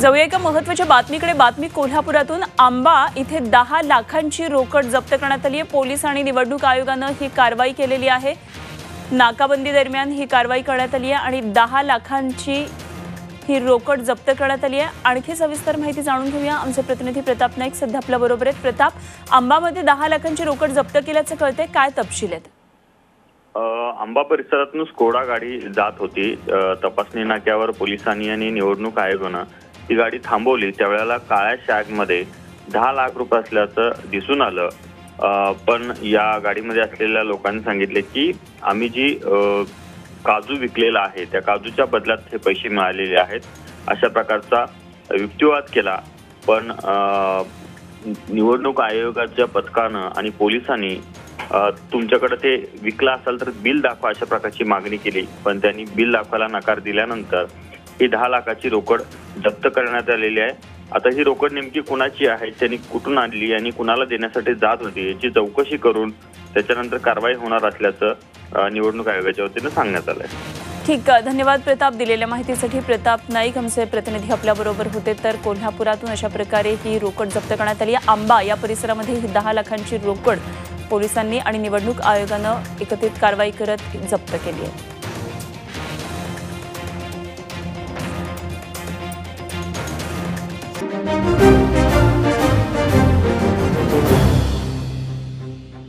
जाऊया एका महत्त्वाच्या बातमीकडे. बातमी कोल्हापुरातून. आंबा इथे दहा लाखांची रोकड जप्त करण्यात आली आहे. पोलीस आणि निवडणूक आयोगानं ही कारवाई केलेली आहे. नाकाबंदी दरम्यान ही कारवाई करण्यात आली आहे आणि दहा लाखांची ही रोकड जप्त करण्यात आली आहे. आणखी सविस्तर माहिती जाणून घेऊया. आमचे प्रतिनिधी प्रताप नाईक सध्या आपल्या बरोबर आहेत. प्रताप आंबामध्ये दहा लाखांची रोकड जप्त केल्याचं कळतंय. काय तपशील आहेत? आंबा परिसरातून स्कोडा गाडी जात होती. तपासणी नाक्यावर पोलिसांनी आणि निवडणूक आयोगानं ती गाडी थांबवली त्यावेळेला काळ्या शॅगमध्ये दहा लाख रुपये असल्याचं दिसून आलं. पण या गाडीमध्ये असलेल्या लोकांनी सांगितले की आम्ही जी काजू विकलेला आहे त्या काजूच्या बदल्यात हे पैसे मिळालेले आहेत. अशा प्रकारचा युक्तिवाद केला. पण निवडणूक आयोगाच्या पथकानं आणि पोलिसांनी तुमच्याकडे ते विकला असाल तर बिल दाखवा अशा प्रकारची मागणी केली. पण त्यांनी बिल दाखवायला नकार दिल्यानंतर ही दहा लाखाची रोकड जप्त करण्यात आलेली आहे. आता ही रोकड नेमकी कुणाची आहे? त्यांनी कुठून आणली आणि कुणाला देण्यासाठी जात होती? याची चौकशी करून त्याच्यानंतर कारवाई होणार असल्याचं निवडणूक आयोगाच्या वतीनं सांगण्यात आलंय. ठीक आहे. धन्यवाद प्रताप. दिलेल्या माहितीसाठी प्रताप नाईक आमचे प्रतिनिधी आपल्याबरोबर होते. तर कोल्हापुरातून अशा प्रकारे ही रोकड जप्त करण्यात आली आहे. आंबा या परिसरामध्ये ही दहा लाखांची रोकड पोलिसांनी आणि निवडणूक आयोगानं एकत्रित कारवाई करत जप्त केली आहे.